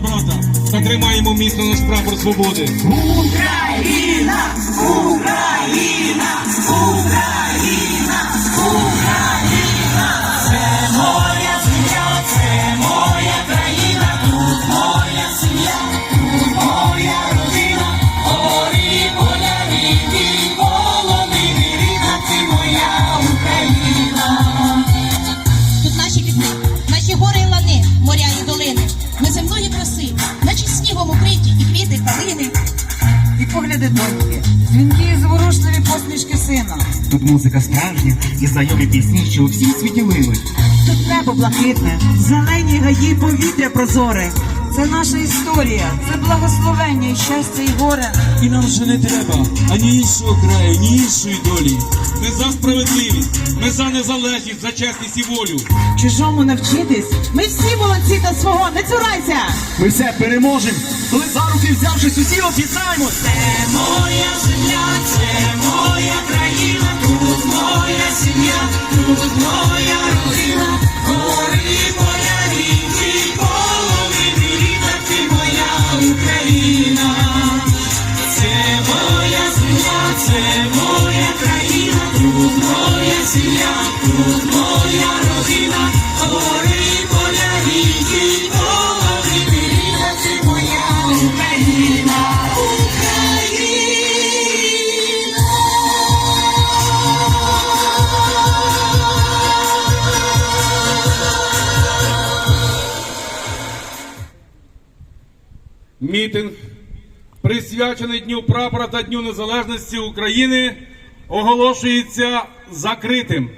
брата та тримаємо міцно наш прапор свободи. І доньки, дзвінки і зворушливі посмішки сина. Тут музика справжня і знайомі пісні, що у всім світі линуть. Тут небо блакитне, зелені гаї, повітря прозоре. Це наша історія, це благословення і щастя і горе. І нам вже не треба ані іншого краю, ні іншої долі. Ми за справедливість, ми за незалежність, за чесність і волю. Чужому навчитись. Ми всі молодці та свого, не цурайся! Ми все переможемо, коли за руки взявшись, усі об'єднаємось. Це моя земля, це моя країна, тут моя сім'я, тут моя це моя країна, моя сім'я, тут моя родина, гори, поля, ріки, ти моя Україна. Мітинг, присвячений Дню прапора та Дню Незалежності України, оголошується закритим.